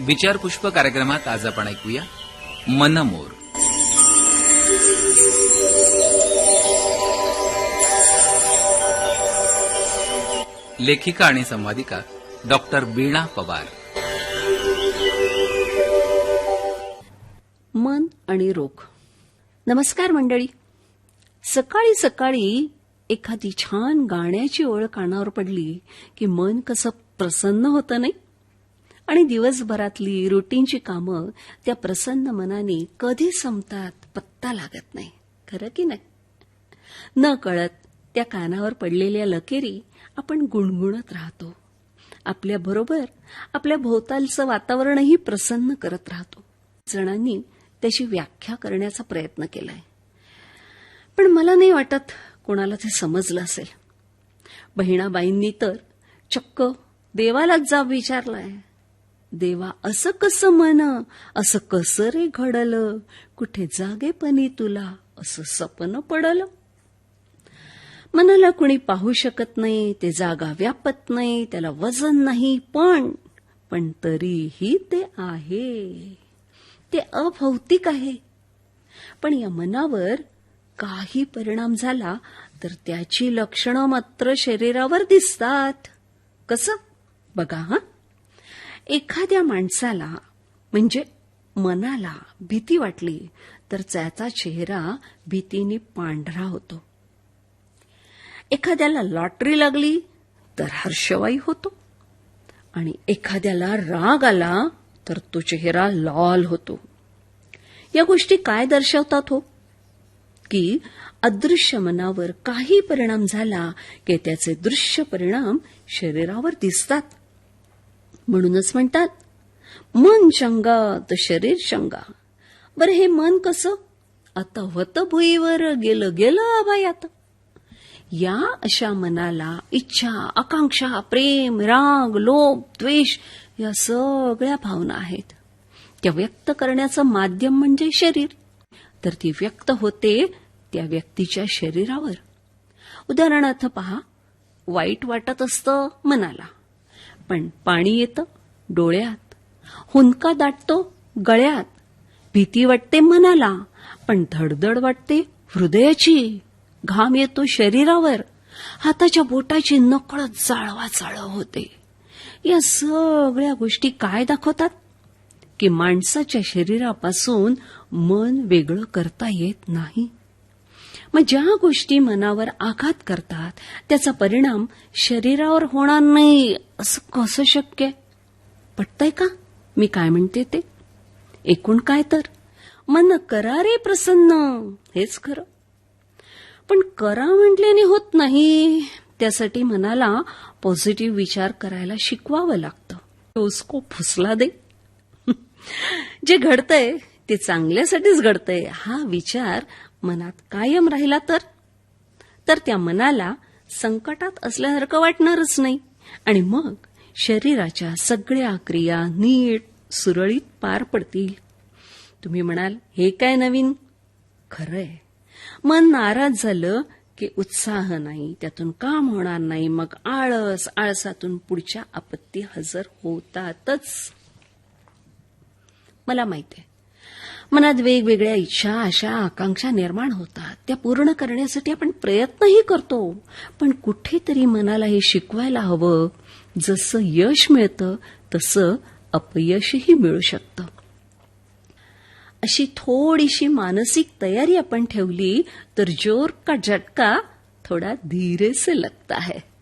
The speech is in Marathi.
विचारपुष्प कार्यक्रमात आज आपण ऐकूया मनमोर. लेखिका आणि संवादिका डॉक्टर वीणा पवार. मन आणि रोख. नमस्कार मंडळी. सकाळी सकाळी एखादी छान गाण्याची ओळख कानावर पडली की मन कसं प्रसन्न होतं नाही? आणि दिवसभरातली रुटीनची कामं त्या प्रसन्न मनाने कधी संपतात पत्ता लागत नाही. खरं की नाही? न कळत त्या कानावर पडलेल्या लकेरी आपण गुणगुणत राहतो. आपल्या बरोबर आपल्या भोवतालचं वातावरणही प्रसन्न करत राहतो. जणांनी त्याची व्याख्या करण्याचा प्रयत्न केलाय. पण मला नाही वाटत कोणाला ते समजलं असेल. बहिणाबाईंनी तर चक्क देवालाच जाब विचारलाय. देवा असं कसं मन असं कसं रे घडलं? कुठे जागेपणी तुला? असं सपन पडलं. मनाला कुणी पाहू शकत नाही ते जागा व्यापत नाही त्याला वजन नाही पण पण तरीही ते आहे. ते अभौतिक आहे. पण या मनावर काही परिणाम झाला तर त्याची लक्षणं मात्र शरीरावर दिसतात. कसं? बघा हा? एखाद्या माणसाला म्हणजे मनाला भीती वाटली तर त्याचा चेहरा भीतीने पांढरा होतो. एखाद्याला लॉटरी लागली तर हर्षवाई होतो. आणि एखाद्याला राग आला तर तो चेहरा लाल होतो. या गोष्टी काय दर्शवतात हो? की अदृश्य मनावर काही परिणाम झाला की त्याचे दृश्य परिणाम शरीरावर दिसतात. म्हणूनच म्हणतात मन शंगा तर शरीर शंगा. बरं हे मन कसं? आता होतं भुईवर गेलं गेलं अभाय आता. या अशा मनाला इच्छा आकांक्षा प्रेम राग लोभ द्वेष या सगळ्या भावना आहेत. त्या व्यक्त करण्याचं माध्यम म्हणजे शरीर. तर ती व्यक्त होते त्या व्यक्तीच्या शरीरावर. उदाहरणार्थ पहा वाईट वाटत असतं मनाला. पण पाणी येतं डोळ्यात. हुंदका दाटतो गळ्यात. भीती वाटते मनाला पण धडधड वाटते हृदयाची. घाम येतो शरीरावर. हाताच्या बोटाची नकळत जाळवा जाळव होते. या सगळ्या गोष्टी काय दाखवतात? की माणसाच्या शरीरापासून मन वेगळं करता येत नाही. मग ज्या गोष्टी मनावर आघात करतात त्याचा परिणाम शरीरावर होणार नाही असं कसं शक्य? आहे पटतंय का? मी काय म्हणते ते? एकूण काय तर? मन करा रे प्रसन्न हेच खरं. पण करा म्हटल्याने होत नाही त्यासाठी मनाला पॉझिटिव्ह विचार करायला शिकवावं लागतं. उसको फुसला दे. जे घडतंय ते चांगल्यासाठीच घडतंय. हा विचार मनात कायम राहिला तर? तर त्या मनाला संकटात असल्यासारखं वाटणारच नाही. आणि मग शरीराच्या सगळ्या क्रिया नीट सुरळीत पार पडतील. तुम्ही म्हणाल हे काय नवीन? खरंय. मन नाराज झालं की उत्साह नाही त्यातून काम होणार नाही. मग आळस आळसातून पुढच्या आपत्ती हजर होतातच. मला माहिती आहे. मनात वेगवेगळ्या इच्छा आशा आकांक्षा निर्माण होतात. त्या पूर्ण करण्यासाठी आपण प्रयत्नही करतो. पण कुठेतरी मनाला हे शिकवायला हवं. जसं यश मिळतं तसं अपयशही मिळू शकतं. अशी थोडीशी मानसिक तयारी आपण ठेवली तर जोर का झटका थोडा धीरे से लगता है.